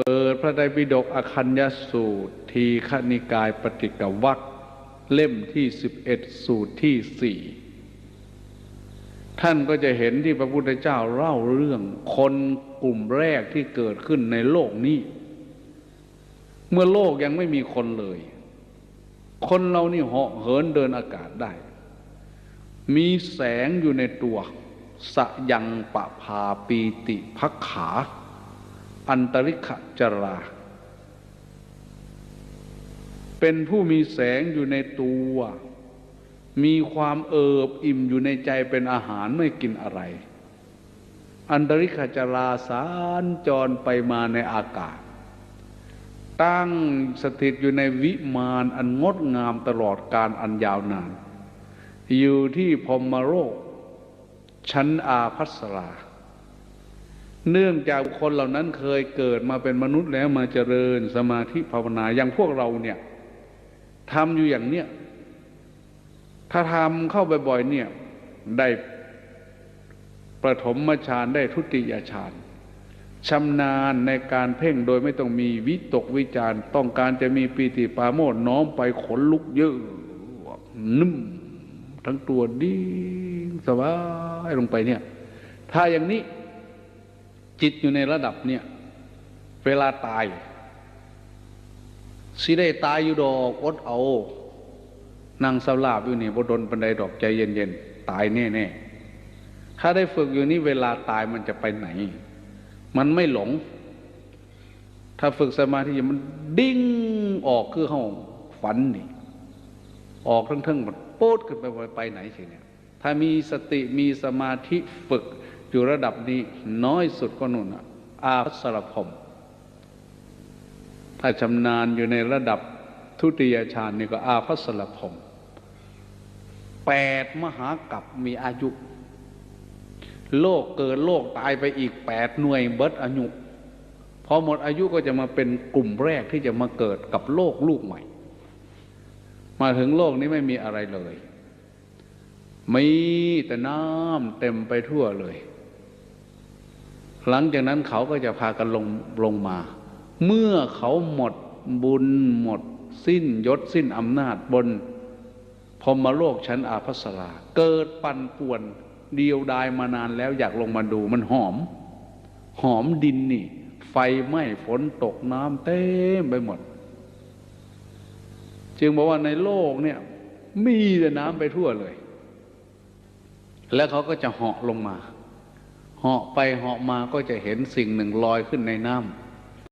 เปิดพระไตรปิฎกอคัญญสูตร ทีฆนิกายปฏิกวักเล่มที่11สูตรที่สี่ท่านก็จะเห็นที่พระพุทธเจ้าเล่าเรื่องคนกลุ่มแรกที่เกิดขึ้นในโลกนี้ เมื่อโลกยังไม่มีคนเลย คนเรานี่เหาะเหินเดินอากาศได้ มีแสงอยู่ในตัว สะยังปะพาปีติพักขา อันตริขจรา เป็นผู้มีแสงอยู่ในตัว มีความเอิบอิ่มอยู่ในใจเป็นอาหารไม่กินอะไร อันตริขจราสารจรไปมาในอากาศ ตั้งสถิตอยู่ในวิมานอันงดงามตลอดการอันยาวนาน อยู่ที่พรหมโลกชั้นอาพัสรา เนื่องจากคนเหล่านั้นเคยเกิดมาเป็นมนุษย์แล้วมาเจริญสมาธิภาวนาอย่างพวกเราเนี่ยทำอยู่อย่างเนี้ยถ้าทำเข้าบ่อยๆเนี่ยได้ประถมฌานได้ทุติยฌานชำนาญในการเพ่งโดยไม่ต้องมีวิตกวิจารต้องการจะมีปีติปาโมทน้อมไปขนลุกเยอะนุ่มทั้งตัวดีสบายลงไปเนี่ย ถ้าอย่างนี้ จิตอยู่ในระดับเนี่ย เวลาตาย สิได้ตายอยู่ดอกอดเอานั่งสลาบอยู่นี่บดนปันไดดอกใจเย็นๆ ตายแน่ๆ ถ้าได้ฝึกอยู่นี่เวลาตายมันจะไปไหน มันไม่หลง ถ้าฝึกสมาธิมันดิ้งออกคือห้องฝันนี่ ออกทั้งๆหมันโป๊ดขึ้นไปไปไหนสิเนี่ย ถ้ามีสติมีสมาธิฝึก อยู่ระดับนี้น้อยสุดก็นุ่นอะอาพัสรพมถ้าชำนาญอยู่ในระดับทุติยฌานนี่ก็อาพัสรพมแปดมหากัปมีอายุ โลกเกิดโลกตายไปอีกแปดหน่วยเบิดอายุพอหมดอายุก็จะมาเป็นกลุ่มแรกที่จะมาเกิดกับโลกลูกใหม่ มาถึงโลกนี้ไม่มีอะไรเลย มีแต่น้ำเต็มไปทั่วเลย หลังจากนั้นเขาก็จะพากันลงลงมา เมื่อเขาหมดบุญหมด สิ้นยศสิ้นอำนาจบนพรมโลกชั้นอาภัสราเกิดปั่นป่วนเดียวดายมานานแล้วอยากลงมาดูมันหอม หอมดินนี่ ไฟไหม้ฝนตกน้ำเต็มไปหมด จึงบอกว่าในโลกเนี่ย มีแต่น้ำไปทั่วเลย แล้วเขาก็จะเหาะลงมา เหาะไปเหาะมาก็จะเห็นสิ่งหนึ่งลอยขึ้นในน้ำ